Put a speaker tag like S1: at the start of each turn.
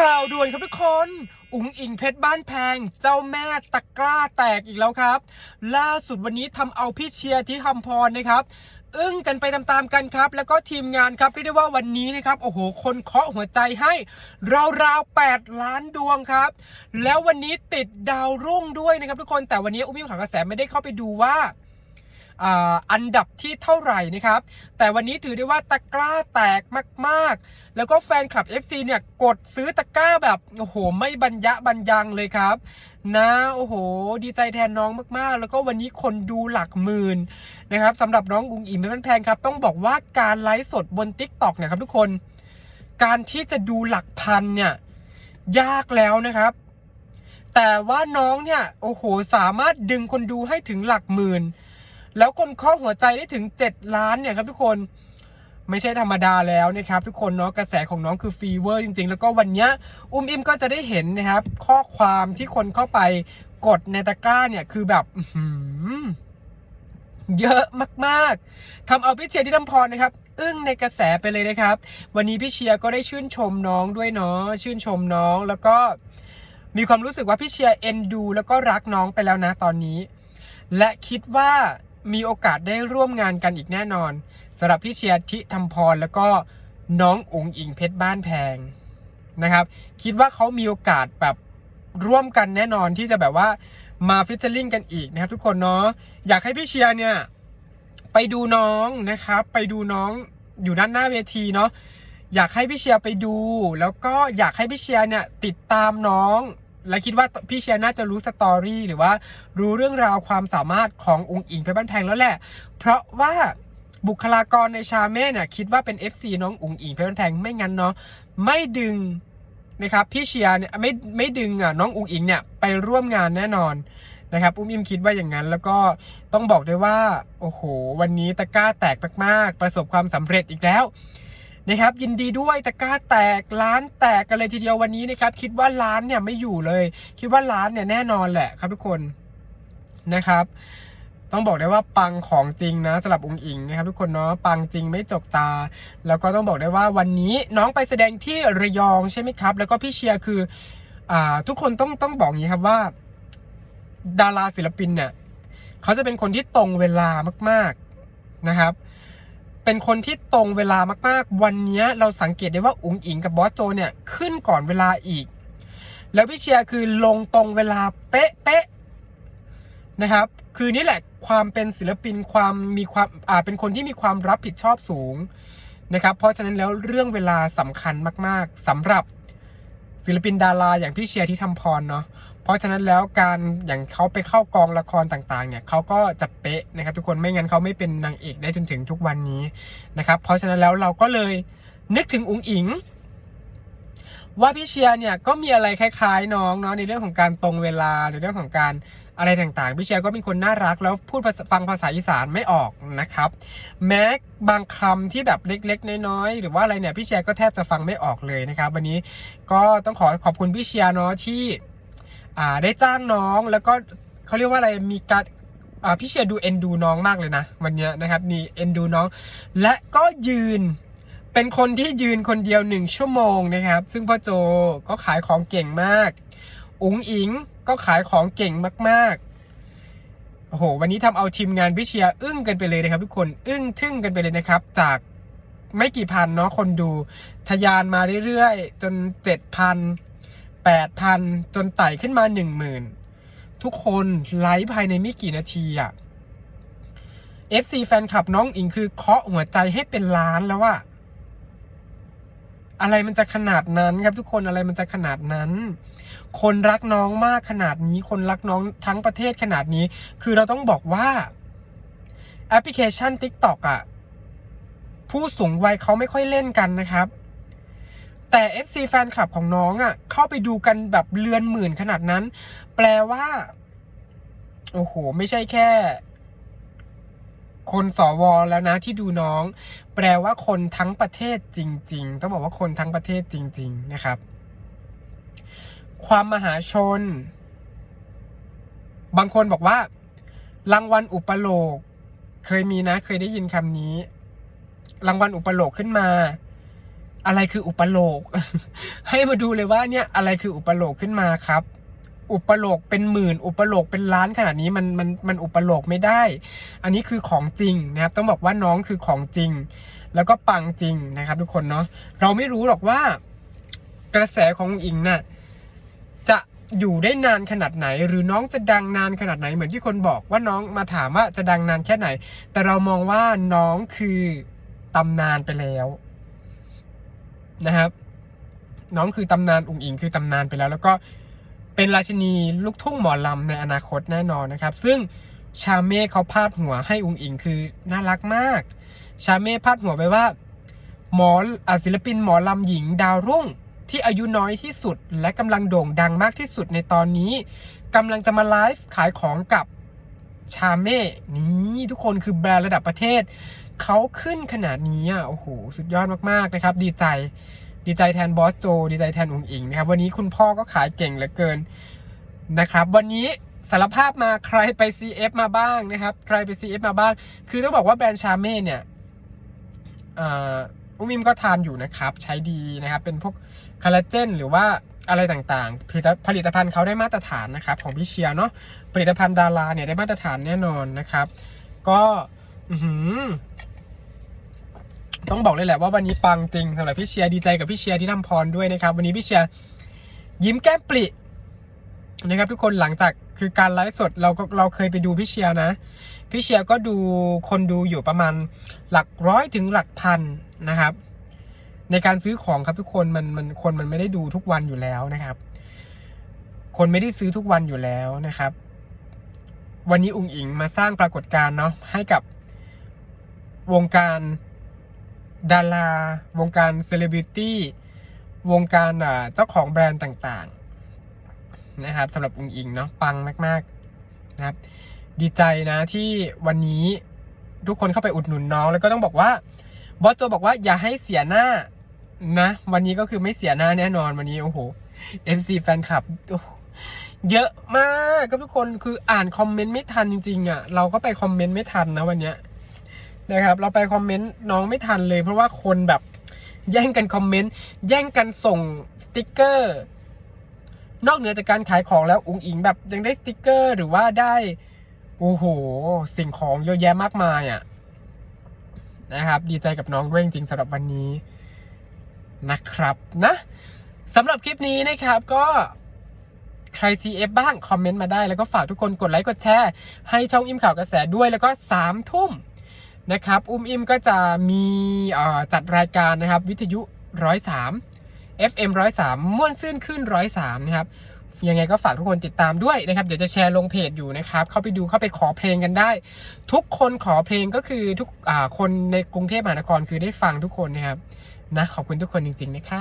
S1: ข่าวด่วนครับทุกคน อุ๋งอิงเพชรบ้านแพง เจ้าแม่ตะกร้าแตกอีกแล้วครับ ล่าสุดวันนี้ทำเอาพี่เชียร์ที่ทำพรนะครับอึ้งกันไปตามๆกันครับ แล้วก็ทีมงานครับเรียกได้ว่าวันนี้นะครับโอ้โหคนเคาะหัวใจให้ราวๆ8ล้านดวงครับ แล้ววันนี้ติดดาวรุ่งด้วยนะครับทุกคนแต่วันนี้อุ้มยิ้มข่าวกระแสไม่ได้เข้าไปดูว่า อันดับที่เท่าไหร่นะครับ แต่วันนี้ถือได้ว่าตะกร้าแตกมากๆ แล้วก็แฟนคลับ FC เนี่ยกดซื้อตะกร้าแบบโอ้โหไม่บรรยะบรรยังเลยครับ นะโอ้โห ดีใจแทนน้องมากๆ แล้วก็วันนี้คนดูหลักหมื่นนะครับสำหรับน้องอุ๋งอิ๋มเป็นแพงครับ ต้องบอกว่าการไลฟ์สดบน t ิ k t o k เนี่ยครับทุกคน การที่จะดูหลักพันเนี่ยยากแล้วนะครับแต่ว่าน้องเนี่ย โอ้โห สามารถดึงคนดูให้ถึงหลักหมื่น แล้วคนเคาะหัวใจได้ถึง 7 ล้านเนี่ยครับทุกคนไม่ใช่ธรรมดาแล้วนะครับทุกคนเนาะกระแสของน้องคือฟีเวอร์จริง ๆ แล้วก็วันเนี้ยอุ้มอิมก็จะได้เห็นนะครับ ข้อความที่คนเข้าไปกดในตะกร้าเนี่ยคือแบบเยอะมากๆทำเอาพี่เชียร์ที่ทำพรนะครับ อึ้งในกระแสไปเลยนะครับ วันนี้พี่เชียร์ก็ได้ชื่นชมน้องด้วยเนาะชื่นชมน้องแล้วก็มีความรู้สึกว่าพี่เชียร์เอ็นดู แล้วก็รักน้องไปแล้วนะตอนนี้ และคิดว่า มีโอกาสได้ร่วมงานกันอีกแน่นอนสำหรับพี่เชียร์ทิทำพรแล้วก็น้องอุ๋งอิงเพชรบ้านแพงนะครับ คิดว่าเขามีโอกาสแบบร่วมกันแน่นอนที่จะแบบว่ามาฟิชเชอร์ลิงกันอีกนะครับ ทุกคนเนาะอยากให้พี่เชียร์เนี่ย ไปดูน้องนะครับ ไปดูน้องอยู่ด้านหน้าเวทีเนาะอยากให้พี่เชียร์ไปดู แล้วก็อยากให้พี่เชียร์เนี่ยติดตามน้อง และคิดว่าพี่เชียร์น่าจะรู้สตอรี่หรือว่ารู้เรื่องราวความสามารถขององค์อิงเพชรบ้านแพงแล้วแหละ เพราะว่าบุคลากรในชาเม่เนี่ยคิดว่าเป็น FC น้องอุ๋งอิงเพชรบ้านแพงไม่งั้นเนาะไม่ดึงนะครับพี่เชียร์เนี่ยไม่ไม่ดึงอะน้องอุ๋งอิงเนี่ยไปร่วมงานแน่นอนนะครับอุ้มอิมคิดว่าอย่างนั้นแล้วก็ต้องบอกด้วยว่า โอ้โห วันนี้ตะกร้าแตกมากๆ ประสบความสำเร็จอีกแล้ว นะครับยินดีด้วยตะกร้าแตกล้านแตกกันเลยทีเดียววันนี้นะครับคิดว่าล้านเนี่ยไม่อยู่เลย คิดว่าล้านเนี่ยแน่นอนแหละครับทุกคนนะครับ ต้องบอกได้ว่าปังของจริงนะสำหรับองค์อิงนะครับ ทุกคนเนาะปังจริงไม่จกตา แล้วก็ต้องบอกได้ว่าวันนี้น้องไปแสดงที่ระยองใช่ไหมครับ แล้วก็พี่เชียร์คืออ่าทุกคนต้องต้องบอกอย่างนี้ครับว่า ดาราศิลปินเนี่ยเขาจะเป็นคนที่ตรงเวลามาก ๆนะครับ เป็นคนที่ตรงเวลามากๆ วันนี้เราสังเกตได้ว่าอุ๋งอิงกับบอสโจเนี่ยขึ้นก่อนเวลาอีก แล้วพี่เชียร์คือลงตรงเวลาเป๊ะเป๊ะๆนะครับ คือนี่แหละความเป็นศิลปินความมีความอ่าเป็นคนที่มีความรับผิดชอบสูงนะครับ เพราะฉะนั้นแล้วเรื่องเวลาสำคัญมาก ๆสำหรับ ศิลปินดาราอย่างพี่เชียร์ที่ทำพรเนาะเพราะฉะนั้นแล้วการอย่างเขาไปเข้ากองละครต่างๆเนี่ยเขาก็จะเป๊ะนะครับ ทุกคนไม่งั้นเขาไม่เป็นนางเอกได้จนถึงทุกวันนี้นะครับ เพราะฉะนั้นแล้วเราก็เลยนึกถึงอุ๋งอิง ว่าพี่เชียร์เนี่ยก็มีอะไรคล้าย ๆ น้องเนาะในเรื่องของการตรงเวลาในเรื่องของการ อะไรต่างๆ พี่เชียร์ก็เป็นคนน่ารักแล้วพูดฟังภาษาอีสานไม่ออกนะครับ แม้บางคำที่แบบเล็กๆ น้อยๆ หรือว่าอะไรเนี่ยพี่เชียร์ก็แทบจะฟังไม่ออกเลยนะครับ วันนี้ก็ต้องขอขอบคุณพี่เชียร์เนาะที่อ่าได้จ้างน้องแล้วก็เขาเรียกว่าอะไรมีการอ่าพี่เชียร์ดูเอ็นดูน้องมากเลยนะ วันนี้นะครับมีเอ็นดูน้อง และก็ยืนเป็นคนที่ยืนคนเดียวหนึ่งชั่วโมงนะครับ ซึ่งพ่อโจก็ขายของเก่งมาก อุ๋งอิงก็ขายของเก่งมากๆ โอ้โห วันนี้ทำเอาทีมงานพี่เชียรอึ้งกันไปเลยนะครับทุกคน อึ้งทึ่งกันไปเลยนะครับ จากไม่กี่พันเนาะคนดูทะยานมาเรื่อยๆ จนเจ็ดพันแปดพันจนไต่ขึ้นมาหนึ่งหมื่นทุกคนไลฟ์ภายในไม่กี่นาทีอะ FC แฟนคลับน้องอิงคือเคาะหัวใจให้เป็นล้านแล้วอะ อะไรมันจะขนาดนั้นครับทุกคนอะไรมันจะขนาดนั้น คนรักน้องมากขนาดนี้ คนรักน้องทั้งประเทศขนาดนี้ คือเราต้องบอกว่าแอปพลิเคชัน TikTok อะผู้สูงวัยเขาไม่ค่อยเล่นกันนะครับ แต่ FC แฟนคลับของน้องอะ่ะ เข้าไปดูกันแบบเรือนหมื่นขนาดนั้น แปลว่า โอ้โห ไม่ใช่แค่ คนสวแล้วนะที่ดูน้อง แปลว่าคนทั้งประเทศจริง ๆ ต้องบอกว่าคนทั้งประเทศจริง ๆ นะครับ ความมหาชน บางคนบอกว่า รางวัลอุปโลก เคยมีนะ เคยได้ยินคำนี้ รางวัลอุปโลกขึ้นมา อะไรคืออุปโลก ให้มาดูเลยว่าเนี่ยอะไรคืออุปโลกขึ้นมาครับ อุปโลกเป็นหมื่น อุปโลกเป็นล้านขนาดนี้มันมันมันอุปโลกไม่ได้ อันนี้คือของจริงนะครับ ต้องบอกว่าน้องคือของจริง แล้วก็ปังจริงนะครับ ทุกคนเนาะเราไม่รู้หรอกว่ากระแสของอิงน่ะจะอยู่ได้นานขนาดไหน หรือน้องจะดังนานขนาดไหนเหมือนที่คนบอกว่าน้องมาถามว่าจะดังนานแค่ไหน แต่เรามองว่าน้องคือตำนานไปแล้วนะครับ น้องคือตำนานอุ๋งอิงคือตำนานไปแล้ว แล้วก็ เป็นราชินีลูกทุ่งหมอลำในอนาคตแน่นอนนะครับ ซึ่งชาเม่เขาพาดหัวให้อุงอิงคือน่ารักมาก ชาเม่พาดหัวไว้ว่า หมอศิลปินหมอลำหญิงดาวรุ่งที่อายุน้อยที่สุด และกำลังโด่งดังมากที่สุดในตอนนี้กำลังจะมาไลฟ์ขายของกับชาเม่นี่ทุกคนคือแบรนด์ระดับประเทศ เขาขึ้นขนาดนี้อะโอ้โห สุดยอดมาก ๆ นะครับ ดีใจ ดีใจแทนบอสโจดีใจแทนอุงอิงนะครับวันนี้คุณพ่อก็ขายเก่งเหลือเกินนะครับ วันนี้สารภาพมาใครไป CF มาบ้างนะครับ ใครไป CF มาบ้าง คือต้องบอกว่าแบรนด์ชาเม่เนี่ยอุ้มิมก็ทานอยู่นะครับ ใช้ดีนะครับ เป็นพวกคอลลาเจนหรือว่าอะไรต่างๆผลิตผลิตภัณฑ์เขาได้มาตรฐานนะครับ ของพี่เชียร์เนาะผลิตภัณฑ์ดาราเนี่ยได้มาตรฐานแน่นอนนะครับ ก็อื้อหือ ต้องบอกเลยแหละว่าวันนี้ปังจริงสำหรับพี่เชียร์ดีใจกับพี่เชียร์ที่ทำพรด้วยนะครับ วันนี้พี่เชียร์ยิ้มแก้มปรินะครับ ทุกคนหลังจากคือการไลฟ์สดเราก็เราเคยไปดูพี่เชียร์นะ พี่เชียร์ก็ดูคนดูอยู่ประมาณหลักร้อยถึงหลักพันนะครับ ในการซื้อของครับทุกคนมันมันคนมันไม่ได้ดูทุกวันอยู่แล้วนะครับ คนไม่ได้ซื้อทุกวันอยู่แล้วนะครับ วันนี้อุงอิงมาสร้างปรากฏการณ์เนาะให้กับวงการ ดาราวงการเซเลบริตี้วงการเจ้าของแบรนด์ต่างๆนะครับสำหรับอุงอิงเนาะปังมากๆนะครับ ดีใจนะที่วันนี้ทุกคนเข้าไปอุดหนุนน้อง แล้วก็ต้องบอกว่าบอสโจบอกว่าอย่าให้เสียหน้านะ วันนี้ก็คือไม่เสียหน้าแน่นอนวันนี้โอ้โห FC แฟนคลับเยอะมากครับทุกคนคืออ่านคอมเมนต์ไม่ทันจริงๆอะ เราก็ไปคอมเมนต์ไม่ทันนะวันเนี้ย นะครับ เราไปคอมเมนต์น้องไม่ทันเลย เพราะว่าคนแบบแย่งกันคอมเมนต์แย่งกันส่งสติกเกอร์ นอกเหนือจากการขายของแล้วอุงอิงแบบยังได้สติกเกอร์หรือว่าได้โอ้โหสิ่งของเยอะแยะมากมายอะนะครับ ดีใจกับน้องด้วยจริงๆสำหรับวันนี้นะครับนะสำหรับคลิปนี้นะครับก็ใคร CF บ้าง คอมเมนต์มาได้แล้วก็ฝากทุกคนกดไลค์กดแชร์ ให้ช่องอิมข่าวกระแสด้วยแล้วก็สามทุ่ม นะครับ อุ้มอิมก็จะมีจัดรายการนะครับวิทยุ103 FM 103ม่วนซื่นขึ้น103นะครับยังไงก็ฝากทุกคนติดตามด้วยนะครับ เดี๋ยวจะแชร์ลงเพจอยู่นะครับ เข้าไปดูเข้าไปขอเพลงกันได้ ทุกคนขอเพลงก็คือทุกคนในกรุงเทพมหานครคือได้ฟังทุกคนนะครับนะขอบคุณทุกคนจริงๆนะครับ